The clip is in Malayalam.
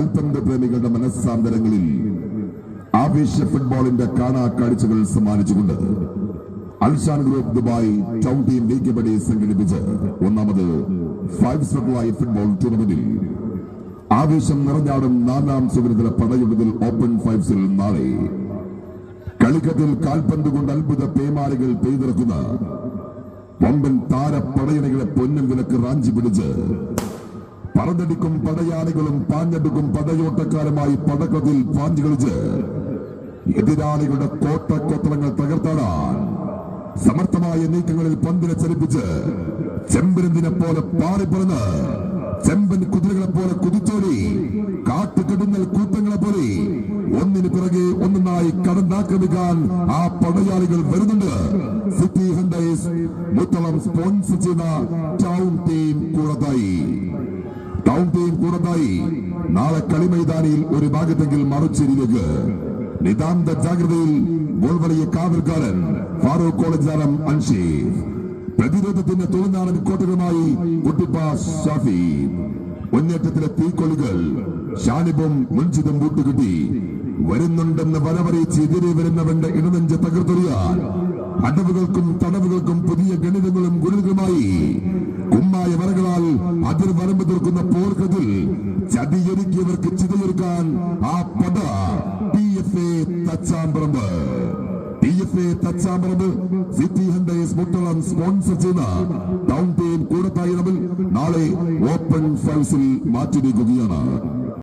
കാൽപന്ത് പ്രേമികളുടെ മനസ്സാന്തരങ്ങളിൽ ആവേശ ഫുട്ബോളിന്റെ കാണാ കാഴ്ചകൾ സമ്മാനിച്ചുകൊണ്ട് Alshan group Dubai town team league kabaddi സംഘടിപ്പിച്ച് ഒന്നാമത് ഫൈവ് സ്റ്റാർ ഫുട്ബോൾ ടൂർണമെന്റിൽ ആവേശം നിറഞ്ഞാടും നാലാം സുഗരത്തില പടയുടതിൽ ഓപ്പൺ ഫൈവ്സിൽ നാളെ. കളിക്കത്തിൽ കാൽപന്ത് കൊണ്ട് അത്ഭുത പേമാരികൾ പെയ്തിറക്കുന്ന വമ്പൻ താര പടയണികളെ പൊന്നും വിലക്ക് റാഞ്ചി പിടിച്ച് പറന്നടിക്കും പടയാളികളും പാഞ്ഞടുക്കും പടയോട്ടക്കാരുമായി പടക്കത്തിൽ പാഞ്ചു കളിച്ച് എതിരാളികളുടെ കോട്ടക്കൊത്തളങ്ങൾ തകർത്താടാൻ സമർത്ഥമായ നീക്കങ്ങളിൽ പന്തിനെ ചലിപ്പിച്ച് ചെമ്പരന്തിനെ പോലെ പാറിപ്പറന്ന് ചെമ്പൻ കുതിരകളെ പോലെ കുതിച്ചോടി കാട്ടുകെടുന്നൽ കൂട്ടങ്ങളെ പോലെ ഒന്നിന് പിറകെ ഒന്നായി കടന്നാക്രമിക്കാൻ ആ പടയാളികൾ വരുന്നുണ്ട്. സിറ്റി ഹണ്ടേഴ്സ് മുത്തളം സ്പോൺസർ ചെയ്ത ടൗൺ ടീം കൂടത്തായി. ടൗൺ കുറവായി നാളെ കളിമൈതാനിയിൽ ഒരു ഭാഗത്തെങ്കിൽ മറിച്ചിരിക്കുക നിതാന്ത ജാഗ്രതയിൽ ഗോൾ വലിയ കാവൽക്കാരൻ ഫാറൂഖ് കോളേജ് താരം അൻഷീഫ്. പ്രതിരോധത്തിന്റെ തൊഴിലാളൻ കോട്ടകളുമായി കുട്ടിപ്പ ഷാഫി. മുന്നേറ്റത്തിലെ തീക്കൊള്ളികൾ ഷാനിബും മുൻചിതും കൂട്ടുകിട്ടി വരുന്നുണ്ടെന്ന് വരവറിയിച്ച് എതിരെ വരുന്നവന്റെ ഇടനെഞ്ച് തകർത്തെറിയാൻ അടവുകൾക്കും തടവുകൾക്കും പുതിയ ഗണിതങ്ങളും ഗുണിതങ്ങളുമായി പോർക്കതിൽ ചതിയൊരുക്കിയവർക്ക് ചിതയൊരുക്കാൻ ആ പട T F A Thachamparamba. T F A Thachamparamba city hunters Muttalam sponsor ചെയ്യുന്ന ടൗൺ ടീം കൂടത്തായി തമ്മിൽ നാളെ ഓപ്പൺ ഫൈവ്സിൽ മാറ്റിവെക്കുകയാണ്.